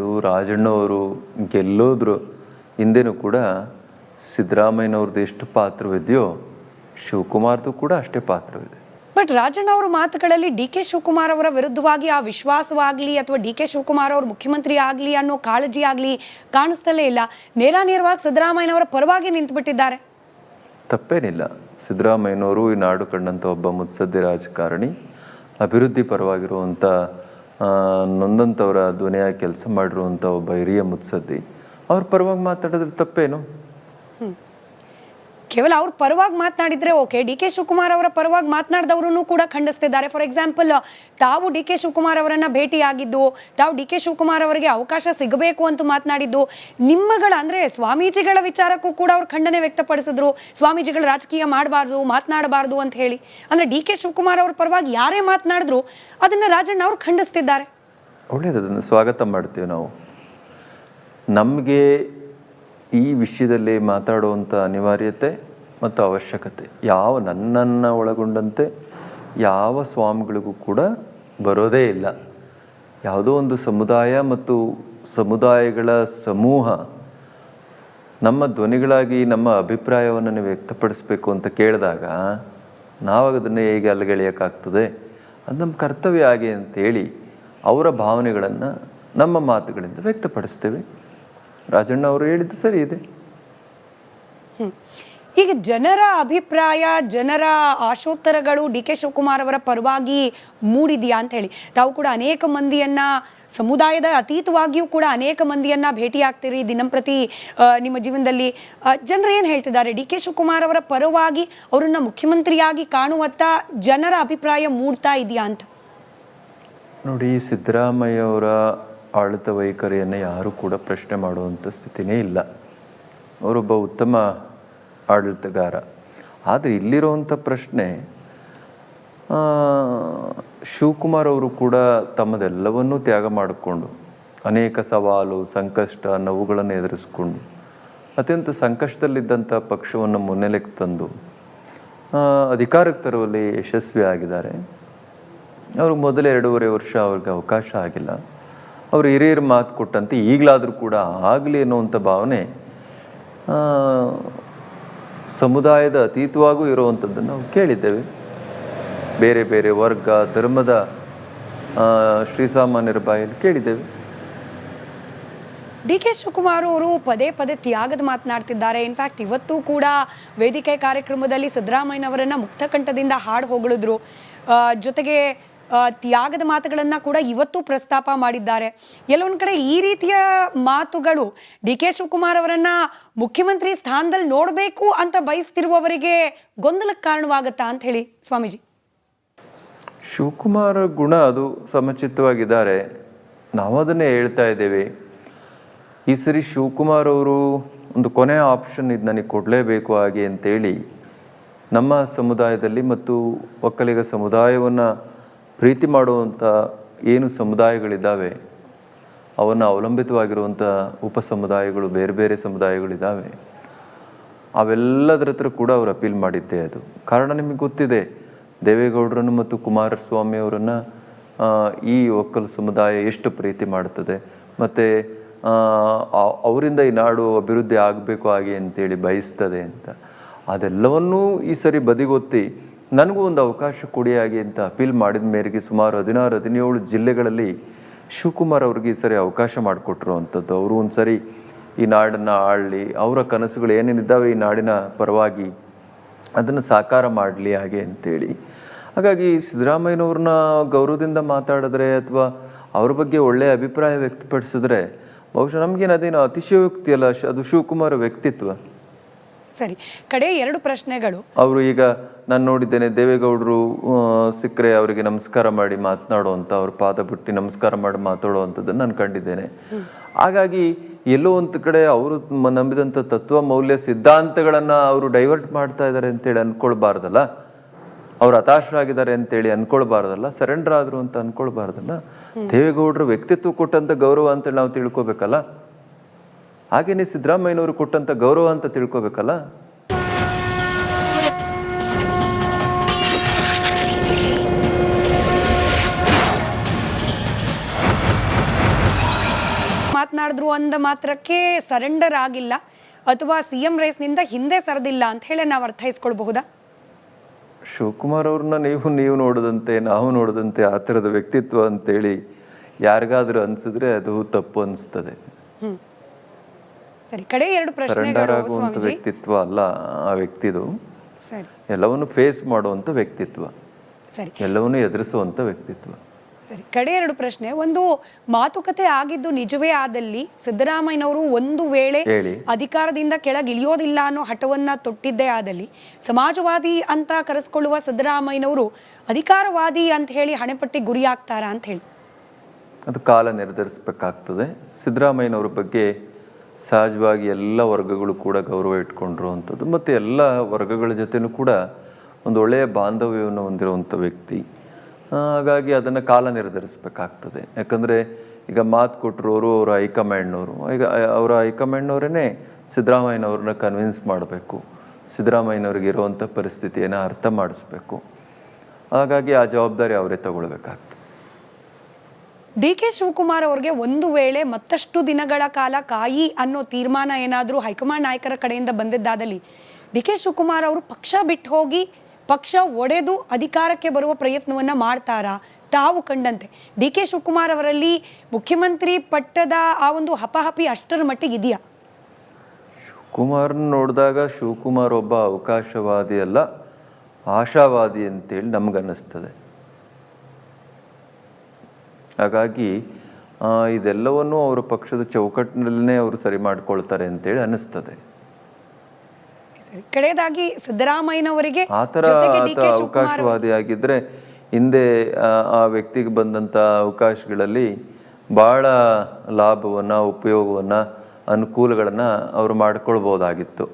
ಹೇಳಿದ್ದು ರಾಜಣ್ಣವರು ಗೆಲ್ಲೋದ್ರು ಹಿಂದೆನೂ ಕೂಡ ಸಿದ್ದರಾಮಯ್ಯನವ್ರದ್ದು ಎಷ್ಟು ಪಾತ್ರವಿದೆಯೋ ಶಿವಕುಮಾರ್ದು ಕೂಡ ಅಷ್ಟೇ ಪಾತ್ರವಿದೆ. ಬಟ್ ರಾಜಣ್ಣ ಅವರ ಮಾತುಗಳಲ್ಲಿ ಡಿ ಕೆ ಶಿವಕುಮಾರ್ ಅವರ ವಿರುದ್ಧವಾಗಿ ಆ ವಿಶ್ವಾಸವಾಗಲಿ ಅಥವಾ ಡಿ ಕೆ ಶಿವಕುಮಾರ್ ಅವರು ಮುಖ್ಯಮಂತ್ರಿ ಆಗಲಿ ಅನ್ನೋ ಕಾಳಜಿ ಆಗಲಿ ಕಾಣಿಸ್ತಲೇ ಇಲ್ಲ. ನೇರ ನೇರವಾಗಿ ಸಿದ್ದರಾಮಯ್ಯನವರ ಪರವಾಗಿ ನಿಂತುಬಿಟ್ಟಿದ್ದಾರೆ. ತಪ್ಪೇನಿಲ್ಲ. ಸಿದ್ದರಾಮಯ್ಯನವರು ಈ ನಾಡು ಕಂಡಂಥ ಒಬ್ಬ ಮುತ್ಸದ್ದಿ ರಾಜಕಾರಣಿ ಅಭಿವೃದ್ಧಿ ಪರವಾಗಿರುವಂಥ ನೊಂದಂಥವರ ಧ್ವನಿಯಾಗಿ ಕೆಲಸ ಮಾಡಿರುವಂಥ ಒಬ್ಬ ಹಿರಿಯ ಮುತ್ಸದ್ದಿ ಅವ್ರ ಪರವಾಗಿ ಮಾತಾಡಿದ್ರೆ ತಪ್ಪೇನು? ಕೇವಲ ಅವ್ರ ಪರವಾಗಿ ಮಾತನಾಡಿದ್ರೆ ಓಕೆ. ಡಿ ಕೆ ಶಿವಕುಮಾರ್ ಅವರ ಪರವಾಗಿ ಮಾತನಾಡಿದವರು ಕೂಡ ಖಂಡಿಸ್ತಿದ್ದಾರೆ. ಫಾರ್ ಎಕ್ಸಾಂಪಲ್ ತಾವು ಡಿ ಕೆ ಶಿವಕುಮಾರ್ ಅವರನ್ನ ಭೇಟಿಯಾಗಿದ್ದು, ತಾವು ಡಿ ಕೆ ಶಿವಕುಮಾರ್ ಅವರಿಗೆ ಅವಕಾಶ ಸಿಗಬೇಕು ಅಂತ ಮಾತನಾಡಿದ್ದು, ನಿಮ್ಮಗಳ ಅಂದ್ರೆ ಸ್ವಾಮೀಜಿಗಳ ವಿಚಾರಕ್ಕೂ ಕೂಡ ಅವ್ರು ಖಂಡನೆ ವ್ಯಕ್ತಪಡಿಸಿದ್ರು. ಸ್ವಾಮೀಜಿಗಳು ರಾಜಕೀಯ ಮಾಡಬಾರ್ದು, ಮಾತನಾಡಬಾರ್ದು ಅಂತ ಹೇಳಿ. ಅಂದ್ರೆ ಡಿ ಕೆ ಶಿವಕುಮಾರ್ ಅವ್ರ ಪರವಾಗಿ ಯಾರೇ ಮಾತನಾಡಿದ್ರು, ಅದನ್ನ ರಾಜಣ್ಣ ಅವ್ರು ಖಂಡಿಸ್ತಿದ್ದಾರೆ. ಒಳ್ಳೆಯದನ್ನು ಸ್ವಾಗತ ಮಾಡ್ತೀವಿ ನಾವು. ನಮಗೆ ಈ ವಿಷಯದಲ್ಲಿ ಮಾತಾಡುವಂಥ ಅನಿವಾರ್ಯತೆ ಮತ್ತು ಅವಶ್ಯಕತೆ. ಯಾವ ನನ್ನನ್ನು ಒಳಗೊಂಡಂತೆ ಯಾವ ಸ್ವಾಮಿಗಳಿಗೂ ಕೂಡ ಬರೋದೇ ಇಲ್ಲ. ಯಾವುದೋ ಒಂದು ಸಮುದಾಯ ಮತ್ತು ಸಮುದಾಯಗಳ ಸಮೂಹ ನಮ್ಮ ಧ್ವನಿಗಳಾಗಿ ನಮ್ಮ ಅಭಿಪ್ರಾಯವನ್ನು ವ್ಯಕ್ತಪಡಿಸಬೇಕು ಅಂತ ಕೇಳಿದಾಗ ನಾವು ಅದನ್ನು ಹೇಗೆ ಅಲ್ಲಗೆಳೆಯೋಕ್ಕಾಗ್ತದೆ ಅದು ನಮ್ಮ ಕರ್ತವ್ಯ ಹಾಗೆ ಅಂತೇಳಿ ಅವರ ಭಾವನೆಗಳನ್ನು ನಮ್ಮ ಮಾತುಗಳಿಂದ ವ್ಯಕ್ತಪಡಿಸ್ತೇವೆ. ರಾಜಣ್ಣ ಅವರು ಹೇಳಿದ್ದು ಸರಿ ಇದೆ. ಈಗ ಜನರ ಅಭಿಪ್ರಾಯ, ಜನರ ಆಶೋತ್ತರಗಳು ಡಿ ಕೆ ಶಿವಕುಮಾರ್ ಅವರ ಪರವಾಗಿ ಮೂಡಿದೆಯಾ ಅಂತ ಹೇಳಿ. ತಾವು ಕೂಡ ಅನೇಕ ಮಂದಿಯನ್ನ, ಸಮುದಾಯದ ಅತೀತವಾಗಿಯೂ ಕೂಡ ಅನೇಕ ಮಂದಿಯನ್ನ ಭೇಟಿ ಆಗ್ತೀರಿ ದಿನಂಪ್ರತಿ ನಿಮ್ಮ ಜೀವನದಲ್ಲಿ ಜನರು ಏನು ಹೇಳ್ತಿದ್ದಾರೆ? ಡಿ ಕೆ ಶಿವಕುಮಾರ್ ಅವರ ಪರವಾಗಿ ಅವರನ್ನ ಮುಖ್ಯಮಂತ್ರಿಯಾಗಿ ಕಾಣುವತ್ತ ಜನರ ಅಭಿಪ್ರಾಯ ಮೂಡ್ತಾ ಇದೆಯಾ ಅಂತ? ನೋಡಿ ಸಿದ್ದರಾಮಯ್ಯ ಅವರ ಆಡಳಿತ ವೈಖರಿಯನ್ನು ಯಾರೂ ಕೂಡ ಪ್ರಶ್ನೆ ಮಾಡುವಂಥ ಸ್ಥಿತಿನೇ ಇಲ್ಲ. ಅವರೊಬ್ಬ ಉತ್ತಮ ಆಡಳಿತಗಾರ ಆದರೆ ಇಲ್ಲಿರುವಂಥ ಪ್ರಶ್ನೆ ಶಿವಕುಮಾರ್ ಅವರು ಕೂಡ ತಮ್ಮದೆಲ್ಲವನ್ನೂ ತ್ಯಾಗ ಮಾಡಿಕೊಂಡು ಅನೇಕ ಸವಾಲು, ಸಂಕಷ್ಟ, ನೋವುಗಳನ್ನು ಎದುರಿಸ್ಕೊಂಡು ಅತ್ಯಂತ ಸಂಕಷ್ಟದಲ್ಲಿದ್ದಂಥ ಪಕ್ಷವನ್ನು ಮುನ್ನೆಲೆಗೆ ತಂದು ಅಧಿಕಾರಕ್ಕೆ ತರುವಲ್ಲಿ ಯಶಸ್ವಿ ಆಗಿದ್ದಾರೆ. ಅವ್ರಿಗೆ ಮೊದಲ ಎರಡೂವರೆ ವರ್ಷ ಅವ್ರಿಗೆ ಅವಕಾಶ ಆಗಿಲ್ಲ. ಅವರು ಹಿರಿಯರು ಮಾತು ಕೊಟ್ಟಂತೆ ಈಗಲಾದರೂ ಕೂಡ ಆಗಲಿ ಅನ್ನುವಂಥ ಭಾವನೆ ಸಮುದಾಯದ ಅತೀತವಾಗೂ ಇರುವಂಥದ್ದನ್ನು ನಾವು ಕೇಳಿದ್ದೇವೆ. ಬೇರೆ ಬೇರೆ ವರ್ಗ, ಧರ್ಮದ ಶ್ರೀಸಾಮಾನ್ಯರ ಬಾಯಲ್ಲಿ ಕೇಳಿದ್ದೇವೆ. ಡಿ ಕೆ ಶಿವಕುಮಾರ್ ಅವರು ಪದೇ ಪದೇ ತ್ಯಾಗದ ಮಾತನಾಡ್ತಿದ್ದಾರೆ. ಇನ್ಫ್ಯಾಕ್ಟ್ ಇವತ್ತು ಕೂಡ ವೇದಿಕೆ ಕಾರ್ಯಕ್ರಮದಲ್ಲಿ ಸಿದ್ದರಾಮಯ್ಯನವರನ್ನ ಮುಕ್ತಕಂಠದಿಂದ ಹಾಡು ಹೊಗಳಿದ್ರು. ಜೊತೆಗೆ ತ್ಯಾಗದ ಮಾತುಗಳನ್ನು ಕೂಡ ಇವತ್ತು ಪ್ರಸ್ತಾಪ ಮಾಡಿದ್ದಾರೆ. ಎಲ್ಲೊಂದು ಕಡೆ ಈ ರೀತಿಯ ಮಾತುಗಳು ಡಿ ಕೆ ಶಿವಕುಮಾರ್ ಅವರನ್ನು ಮುಖ್ಯಮಂತ್ರಿ ಸ್ಥಾನದಲ್ಲಿ ನೋಡಬೇಕು ಅಂತ ಬಯಸ್ತಿರುವವರಿಗೆ ಗೊಂದಲಕ್ಕೆ ಕಾರಣವಾಗುತ್ತಾ ಅಂತ ಹೇಳಿ ಸ್ವಾಮೀಜಿ. ಶಿವಕುಮಾರ ಗುಣ ಅದು ಸಮಚಿತವಾಗಿದ್ದಾರೆ ನಾವು ಅದನ್ನೇ ಹೇಳ್ತಾ ಇದ್ದೇವೆ. ಈ ಸರಿ ಶಿವಕುಮಾರ್ ಅವರು ಒಂದು ಕೊನೆ ಆಪ್ಷನ್ ಇದು ನನಗೆ ಕೊಡಲೇಬೇಕು ಹಾಗೆ ಅಂತೇಳಿ ನಮ್ಮ ಸಮುದಾಯದಲ್ಲಿ ಮತ್ತು ಒಕ್ಕಲಿಗ ಸಮುದಾಯವನ್ನು ಪ್ರೀತಿ ಮಾಡುವಂಥ ಏನು ಸಮುದಾಯಗಳಿದ್ದಾವೆ, ಅವನ್ನು ಅವಲಂಬಿತವಾಗಿರುವಂಥ ಉಪ ಸಮುದಾಯಗಳು ಬೇರೆ ಬೇರೆ ಸಮುದಾಯಗಳಿದ್ದಾವೆ ಅವೆಲ್ಲದರ ಹತ್ರ ಕೂಡ ಅವರು ಅಪೀಲ್ ಮಾಡಿದ್ದೆ ಅದು. ಕಾರಣ ನಿಮಗೆ ಗೊತ್ತಿದೆ, ದೇವೇಗೌಡರನ್ನು ಮತ್ತು ಕುಮಾರಸ್ವಾಮಿ ಅವರನ್ನು ಈ ಒಕ್ಕಲು ಸಮುದಾಯ ಎಷ್ಟು ಪ್ರೀತಿ ಮಾಡುತ್ತದೆ ಮತ್ತು ಅವರಿಂದ ಈ ನಾಡು ಅಭಿವೃದ್ಧಿ ಆಗಬೇಕು ಹಾಗೆ ಅಂತೇಳಿ ಬಯಸ್ತದೆ ಅಂತ. ಅದೆಲ್ಲವನ್ನೂ ಈ ಸರಿ ಬದಿಗೊತ್ತಿ ನನಗೂ ಒಂದು ಅವಕಾಶ ಕೊಡಿ ಹಾಗೆ ಅಂತ ಅಪೀಲ್ ಮಾಡಿದ ಮೇರೆಗೆ ಸುಮಾರು ಹದಿನಾರು, ಹದಿನೇಳು ಜಿಲ್ಲೆಗಳಲ್ಲಿ ಶಿವಕುಮಾರ್ ಅವ್ರಿಗೆ ಈ ಸರಿ ಅವಕಾಶ ಮಾಡಿಕೊಟ್ಟಿರುವಂಥದ್ದು ಅವರು ಒಂದು ಸರಿ ಈ ನಾಡನ್ನು ಆಳಲಿ, ಅವರ ಕನಸುಗಳು ಏನೇನಿದ್ದಾವೆ ಈ ನಾಡಿನ ಪರವಾಗಿ ಅದನ್ನು ಸಾಕಾರ ಮಾಡಲಿ ಹಾಗೆ ಅಂತೇಳಿ. ಹಾಗಾಗಿ ಸಿದ್ದರಾಮಯ್ಯನವ್ರನ್ನ ಗೌರವದಿಂದ ಮಾತಾಡಿದ್ರೆ ಅಥವಾ ಅವ್ರ ಬಗ್ಗೆ ಒಳ್ಳೆಯ ಅಭಿಪ್ರಾಯ ವ್ಯಕ್ತಪಡಿಸಿದ್ರೆ ಬಹುಶಃ ನಮಗೇನು ಅದೇನು ಅತಿಶಯೋಕ್ತಿ ಅಲ್ಲ, ಅದು ಶಿವಕುಮಾರ ವ್ಯಕ್ತಿತ್ವ. ಸರಿ ಕಡೆ ಎರಡು ಪ್ರಶ್ನೆಗಳು. ಅವರು ಈಗ ನಾನು ನೋಡಿದ್ದೇನೆ ದೇವೇಗೌಡರು ಸಿಕ್ಕರೆ ಅವರಿಗೆ ನಮಸ್ಕಾರ ಮಾಡಿ ಮಾತನಾಡುವಂಥ ಅವ್ರ ಪಾದ ಬಿಟ್ಟು ನಮಸ್ಕಾರ ಮಾಡಿ ಮಾತಾಡುವಂಥದ್ದನ್ನು ನಾನು ಕಂಡಿದ್ದೇನೆ. ಹಾಗಾಗಿ ಎಲ್ಲೋ ಒಂದು ಕಡೆ ಅವರು ನಂಬಿದಂಥ ತತ್ವ ಮೌಲ್ಯ ಸಿದ್ಧಾಂತಗಳನ್ನು ಅವರು ಡೈವರ್ಟ್ ಮಾಡ್ತಾ ಇದ್ದಾರೆ ಅಂತೇಳಿ ಅಂದ್ಕೊಳ್ಬಾರ್ದಲ್ಲ ಅವ್ರು ಹತಾಶರಾಗಿದ್ದಾರೆ ಅಂತೇಳಿ ಅನ್ಕೊಳ್ಬಾರ್ದಲ್ಲ? ಸರೆಂಡರ್ ಆದರು ಅಂತ ಅನ್ಕೊಳ್ಬಾರ್ದಲ್ಲ? ದೇವೇಗೌಡರು ವ್ಯಕ್ತಿತ್ವ ಕೊಟ್ಟಂಥ ಗೌರವ ಅಂತೇಳಿ ನಾವು ತಿಳ್ಕೊಬೇಕಲ್ಲ? ಹಾಗೇನೆ ಸಿದ್ದರಾಮಯ್ಯನವರು ಕೊಟ್ಟಂತ ಗೌರವ ಅಂತ ತಿಳ್ಕೊಬೇಕಲ್ಲ? ಮಾತನಾಡಿದ್ರು ಅಂದ ಮಾತ್ರಕ್ಕೆ ಸರೆಂಡರ್ ಆಗಿಲ್ಲ. ಅಥವಾ ಸಿ ಎಂ ರೇಸ್ನಿಂದ ಹಿಂದೆ ಸರದಿಲ್ಲ ಅಂತ ಹೇಳಿ ನಾವು ಅರ್ಥೈಸ್ಕೊಳ್ಬಹುದಾ? ಶಿವಕುಮಾರ್ ಅವ್ರನ್ನ ನೀವು ನೀವು ನೋಡದಂತೆ ನಾವು ನೋಡದಂತೆ ಆ ಥರದ ವ್ಯಕ್ತಿತ್ವ ಅಂತೇಳಿ ಯಾರಿಗಾದರೂ ಅನ್ಸಿದ್ರೆ ಅದು ತಪ್ಪು ಅನಿಸ್ತದೆ. ಸರಿ ಕಡೆ ಎರಡು ಸರೆಂಡರ್ ಆಗುವಂಥ ವ್ಯಕ್ತಿತ್ವ ಅಲ್ಲ ಆ ವ್ಯಕ್ತಿದು. ಸರಿ. ಎಲ್ಲವನ್ನು ಫೇಸ್ ಮಾಡುವಂಥ ವ್ಯಕ್ತಿತ್ವ. ಸರಿ. ಎಲ್ಲವನ್ನು ಎದುರಿಸುವಂಥ ವ್ಯಕ್ತಿತ್ವ. ಸರಿ ಕಡೆ ಎರಡು ಪ್ರಶ್ನೆ. ಒಂದು ಮಾತುಕತೆ ಆಗಿದ್ದು ನಿಜವೇ ಆದಲ್ಲಿ ಸಿದ್ದರಾಮಯ್ಯನವರು ಒಂದು ವೇಳೆ ಹೇಳಿ. ಅಧಿಕಾರದಿಂದ ಕೆಳಗಿಳಿಯೋದಿಲ್ಲ ಅನ್ನೋ ಹಠವನ್ನ ತೊಟ್ಟಿದ್ದೇ ಆದಲ್ಲಿ ಸಮಾಜವಾದಿ ಅಂತ ಕರೆಸ್ಕೊಳ್ಳುವ ಸಿದ್ದರಾಮಯ್ಯನವರು ಅಧಿಕಾರವಾದಿ ಅಂತ ಹೇಳಿ ಹಣೆಪಟ್ಟಿ ಗುರಿ ಆಗ್ತಾರಾ ಅಂತ ಹೇಳಿ. ಅದು ಕಾಲ ನಿರ್ಧರಿಸಬೇಕಾಗ್ತದೆ. ಸಿದ್ದರಾಮಯ್ಯನವ್ರ ಬಗ್ಗೆ ಸಹಜವಾಗಿ ಎಲ್ಲ ವರ್ಗಗಳು ಕೂಡ ಗೌರವ ಇಟ್ಕೊಂಡಿರುವಂಥದ್ದು ಮತ್ತು ಎಲ್ಲ ವರ್ಗಗಳ ಜೊತೆನೂ ಕೂಡ ಒಂದು ಒಳ್ಳೆಯ ಬಾಂಧವ್ಯವನ್ನು ಹೊಂದಿರುವಂಥ ವ್ಯಕ್ತಿ. ಹಾಗಾಗಿ ಅದನ್ನು ಕಾಲ ನಿರ್ಧರಿಸಬೇಕಾಗ್ತದೆ. ಯಾಕಂದರೆ ಈಗ ಮಾತು ಕೊಟ್ಟರೋರು ಅವರ ಹೈಕಮಾಂಡ್ನವರು. ಈಗ ಅವರ ಹೈಕಮಾಂಡ್ನವರೇ ಸಿದ್ದರಾಮಯ್ಯನವ್ರನ್ನ ಕನ್ವಿನ್ಸ್ ಮಾಡಬೇಕು. ಸಿದ್ದರಾಮಯ್ಯನವ್ರಿಗೆ ಇರುವಂಥ ಪರಿಸ್ಥಿತಿಯನ್ನು ಅರ್ಥ ಮಾಡಿಸ್ಬೇಕು. ಹಾಗಾಗಿ ಆ ಜವಾಬ್ದಾರಿ ಅವರೇ ತಗೊಳ್ಬೇಕಾಗ್ತದೆ. ಡಿ ಕೆ ಶಿವಕುಮಾರ್ ಅವ್ರಿಗೆ ಒಂದು ವೇಳೆ ಮತ್ತಷ್ಟು ದಿನಗಳ ಕಾಲ ಕಾಯಿ ಅನ್ನೋ ತೀರ್ಮಾನ ಏನಾದರೂ ಹೈಕಮಾಂಡ್ ನಾಯಕರ ಕಡೆಯಿಂದ ಬಂದಿದ್ದಾದಲ್ಲಿ ಡಿ ಕೆ ಶಿವಕುಮಾರ್ ಅವರು ಪಕ್ಷ ಬಿಟ್ಟು ಹೋಗಿ ಪಕ್ಷ ಒಡೆದು ಅಧಿಕಾರಕ್ಕೆ ಬರುವ ಪ್ರಯತ್ನವನ್ನು ಮಾಡ್ತಾರಾ? ತಾವು ಕಂಡಂತೆ. ಡಿ ಕೆ ಶಿವಕುಮಾರ್ ಅವರಲ್ಲಿ ಮುಖ್ಯಮಂತ್ರಿ ಪಟ್ಟದ ಆ ಒಂದು ಹಪಹಪಿ ಅಷ್ಟರ ಮಟ್ಟಿಗೆ ಇದೆಯಾ? ಶಿವಕುಮಾರ್ನ ನೋಡಿದಾಗ ಶಿವಕುಮಾರ್ ಒಬ್ಬ ಅವಕಾಶವಾದಿ ಅಲ್ಲ, ಆಶಾವಾದಿ ಅಂತೇಳಿ ನಮಗನ್ನಿಸ್ತದೆ. ಹಾಗಾಗಿ ಇದೆಲ್ಲವನ್ನೂ ಅವರ ಪಕ್ಷದ ಚೌಕಟ್ಟಿನಲ್ಲೇ ಅವರು ಸರಿ ಮಾಡ್ಕೊಳ್ತಾರೆ ಅಂತೇಳಿ ಅನಿಸ್ತದೆ ಕಡೆಯದಾಗಿ ಸಿದ್ದರಾಮಯ್ಯನವರಿಗೆ ಆ ಥರ ಅವಕಾಶವಾದಿ ಆಗಿದ್ದರೆ ಹಿಂದೆ ಆ, ಆ ವ್ಯಕ್ತಿಗೆ ಬಂದಂಥ ಅವಕಾಶಗಳಲ್ಲಿ ಭಾಳ ಲಾಭವನ್ನು ಉಪಯೋಗವನ್ನು ಅನುಕೂಲಗಳನ್ನು ಅವರು ಮಾಡಿಕೊಳ್ಬೋದಾಗಿತ್ತು.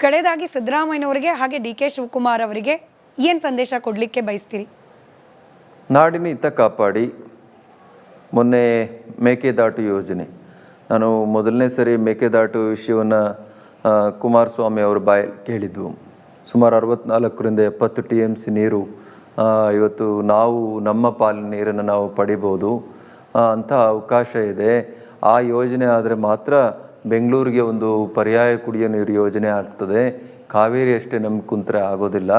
ಕಡೆಯದಾಗಿ ಸಿದ್ದರಾಮಯ್ಯನವರಿಗೆ ಹಾಗೆ ಡಿ ಕೆ ಶಿವಕುಮಾರ್ ಅವರಿಗೆ ಏನು ಸಂದೇಶ ಕೊಡ್ಲಿಕ್ಕೆ ಬಯಸ್ತೀರಿ? ನಾಡಿನ ಹಿತ ಕಾಪಾಡಿ. ಮೊನ್ನೆ ಮೇಕೆದಾಟು ಯೋಜನೆ. ನಾನು ಮೊದಲನೇ ಸರಿ ಮೇಕೆದಾಟು ವಿಷಯವನ್ನು ಕುಮಾರಸ್ವಾಮಿ ಅವರ ಬಾಯ್ ಕೇಳಿದ್ವು ಸುಮಾರು ಅರವತ್ನಾಲ್ಕರಿಂದ ಎಪ್ಪತ್ತು ಟಿ ಎಂ ಸಿ ನೀರು ಇವತ್ತು ನಾವು, ನಮ್ಮ ಪಾಲಿನ ನೀರನ್ನು ನಾವು ಪಡಿಬೋದು. ಅಂತ ಅವಕಾಶ ಇದೆ. ಆ ಯೋಜನೆ ಆದರೆ ಮಾತ್ರ ಬೆಂಗಳೂರಿಗೆ ಒಂದು ಪರ್ಯಾಯ ಕುಡಿಯೋ ನೀರು ಯೋಜನೆ ಆಗ್ತದೆ. ಕಾವೇರಿ ಅಷ್ಟೇ ನಮ್ಗೆ ಕುಂತರೆ ಆಗೋದಿಲ್ಲ.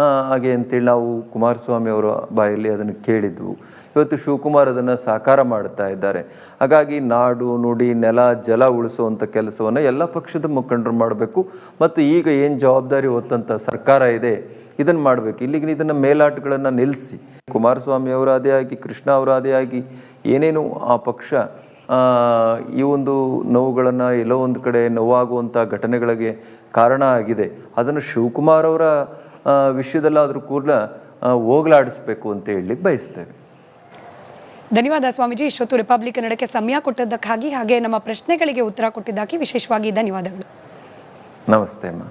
ಹಾಗೆ ಅಂತೇಳಿ ನಾವು ಕುಮಾರಸ್ವಾಮಿ ಅವರ ಬಾಯಲ್ಲಿ ಅದನ್ನು ಕೇಳಿದ್ವು. ಇವತ್ತು ಶಿವಕುಮಾರ್ ಅದನ್ನು ಸಾಕಾರ ಮಾಡ್ತಾ ಇದ್ದಾರೆ. ಹಾಗಾಗಿ ನಾಡು, ನುಡಿ, ನೆಲ, ಜಲ ಉಳಿಸುವಂಥ ಕೆಲಸವನ್ನು ಎಲ್ಲ ಪಕ್ಷದ ಮುಖಂಡರು ಮಾಡಬೇಕು. ಮತ್ತು ಈಗ ಏನು ಜವಾಬ್ದಾರಿ ಹೊತ್ತಂಥ ಸರ್ಕಾರ ಇದೆ, ಇದನ್ನು ಮಾಡಬೇಕು. ಇಲ್ಲಿಗೆ ಇದನ್ನು ಮೇಲಾಟಗಳನ್ನು ನಿಲ್ಲಿಸಿ. ಕುಮಾರಸ್ವಾಮಿ ಅವರಾದೇ ಆಗಿ, ಕೃಷ್ಣ ಅವರ ಅದೇ ಆಗಿ ಏನೇನು ಆ ಪಕ್ಷ ಈ ಒಂದು ನೋವುಗಳನ್ನು ಎಲ್ಲೋ ಒಂದು ಕಡೆ ನೋವಾಗುವಂಥ ಘಟನೆಗಳಿಗೆ ಕಾರಣ ಆಗಿದೆ. ಅದನ್ನು ಶಿವಕುಮಾರ್ ಅವರ ವಿಷಯದಲ್ಲಾದರೂ ಕೂಡ ಹೋಗ್ಲಾಡಿಸ್ಬೇಕು ಅಂತ ಹೇಳಲಿಕ್ಕೆ ಬಯಸ್ತೇವೆ. ಧನ್ಯವಾದ ಸ್ವಾಮೀಜಿ. ಇಷ್ಟೊತ್ತು ರಿಪಬ್ಲಿಕ್ ಕನ್ನಡಕ್ಕೆ ಸಮಯ ಕೊಟ್ಟದ್ದಕ್ಕಾಗಿ ಹಾಗೆ ನಮ್ಮ ಪ್ರಶ್ನೆಗಳಿಗೆ ಉತ್ತರ ಕೊಟ್ಟಿದ್ದಕ್ಕೆ ವಿಶೇಷವಾಗಿ ಧನ್ಯವಾದಗಳು. ನಮಸ್ತೆ ಅಮ್ಮ.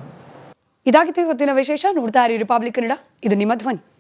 ಇದಾಗಿತ್ತು ಇವತ್ತಿನ ವಿಶೇಷ. ನೋಡ್ತಾ ಇರಿ ರಿಪಬ್ಲಿಕ್ ಕನ್ನಡ ಇದು ನಿಮ್ಮ ಧ್ವನಿ.